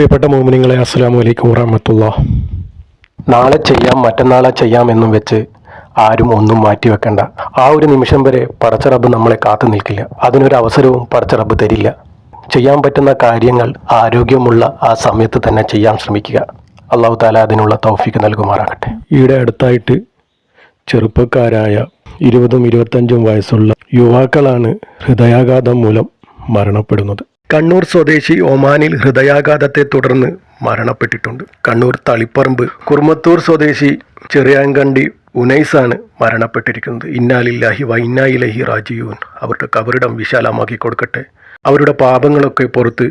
പ്രിയപ്പെട്ട മോമിനിങ്ങളെ അസ്സാം വലൈക്കും വറഹമത്തുള്ള. നാളെ ചെയ്യാം മറ്റന്നാളെ ചെയ്യാം എന്നും വെച്ച് ആരും ഒന്നും മാറ്റിവെക്കണ്ട ആ ഒരു നിമിഷം വരെ പടച്ചറബ് നമ്മളെ കാത്തു നിൽക്കില്ല. അതിനൊരു അവസരവും പടച്ചറബ് തരില്ല. ചെയ്യാൻ പറ്റുന്ന കാര്യങ്ങൾ ആരോഗ്യമുള്ള ആ സമയത്ത് തന്നെ ചെയ്യാൻ ശ്രമിക്കുക. അള്ളാഹു താല അതിനുള്ള തൗഫീക്ക് നൽകുമാറാകട്ടെ. ഈയിടെ അടുത്തായിട്ട് ചെറുപ്പക്കാരായ ഇരുപതും ഇരുപത്തഞ്ചും വയസ്സുള്ള യുവാക്കളാണ് ഹൃദയാഘാതം മൂലം മരണപ്പെടുന്നത്. കണ്ണൂർ സ്വദേശി ഒമാനിൽ ഹൃദയാഘാതത്തെ തുടർന്ന് മരണപ്പെട്ടിട്ടുണ്ട്. കണ്ണൂർ തളിപ്പറമ്പ് കുർമത്തൂർ സ്വദേശി ചെറിയാങ്കണ്ടി ഉനൈസാണ് മരണപ്പെട്ടിരിക്കുന്നത്. ഇന്നാലില്ലാഹി വ ഇന്നായിലഹി റാജിയൂൻ അവരുടെ കബറിടം വിശാലമാക്കി കൊടുക്കട്ടെ. അവരുടെ പാപങ്ങളൊക്കെ പുറത്ത്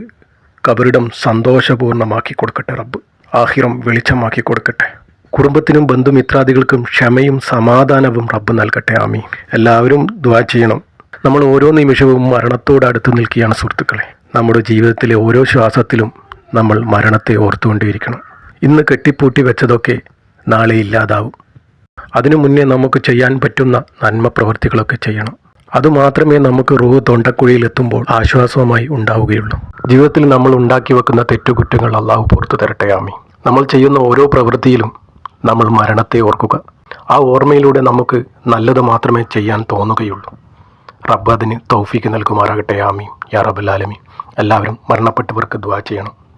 കബറിടം സന്തോഷപൂർണമാക്കി കൊടുക്കട്ടെ റബ്ബ്. ആഹിറം വെളിച്ചമാക്കി കൊടുക്കട്ടെ. കുടുംബത്തിനും ബന്ധുമിത്രാദികൾക്കും ക്ഷമയും സമാധാനവും റബ്ബ് നൽകട്ടെ. ആമി എല്ലാവരും ദ്വാ ചെയ്യണം. നമ്മൾ ഓരോ നിമിഷവും മരണത്തോട് അടുത്ത് നിൽക്കുകയാണ് സുഹൃത്തുക്കളെ. നമ്മുടെ ജീവിതത്തിലെ ഓരോ ശ്വാസത്തിലും നമ്മൾ മരണത്തെ ഓർത്തുകൊണ്ടേയിരിക്കണം ഇന്ന് കെട്ടിപ്പൂട്ടി വെച്ചതൊക്കെ നാളെ ഇല്ലാതാവും. അതിനു മുന്നേ നമുക്ക് ചെയ്യാൻ പറ്റുന്ന നന്മ പ്രവൃത്തികളൊക്കെ ചെയ്യണം. അതുമാത്രമേ നമുക്ക് റൂഹ് തൊണ്ടക്കുഴിയിൽ എത്തുമ്പോൾ ആശ്വാസവുമായി ഉണ്ടാവുകയുള്ളൂ. ജീവിതത്തിൽ നമ്മൾ ഉണ്ടാക്കി വെക്കുന്ന തെറ്റുകുറ്റങ്ങൾ അള്ളാഹു പുറത്തു തരട്ടെ ആമി നമ്മൾ ചെയ്യുന്ന ഓരോ പ്രവൃത്തിയിലും നമ്മൾ മരണത്തെ ഓർക്കുക. ആ ഓർമ്മയിലൂടെ നമുക്ക് നല്ലത് മാത്രമേ ചെയ്യാൻ തോന്നുകയുള്ളൂ. റബ്ബ് അതിന് തൗഫീക്ക് നൽകുമാറാകട്ടെ ആമീം യാ ആലമീൻ. എല്ലാവരും മരണപ്പെട്ടവർക്ക് ദ്വാ ചെയ്യണം.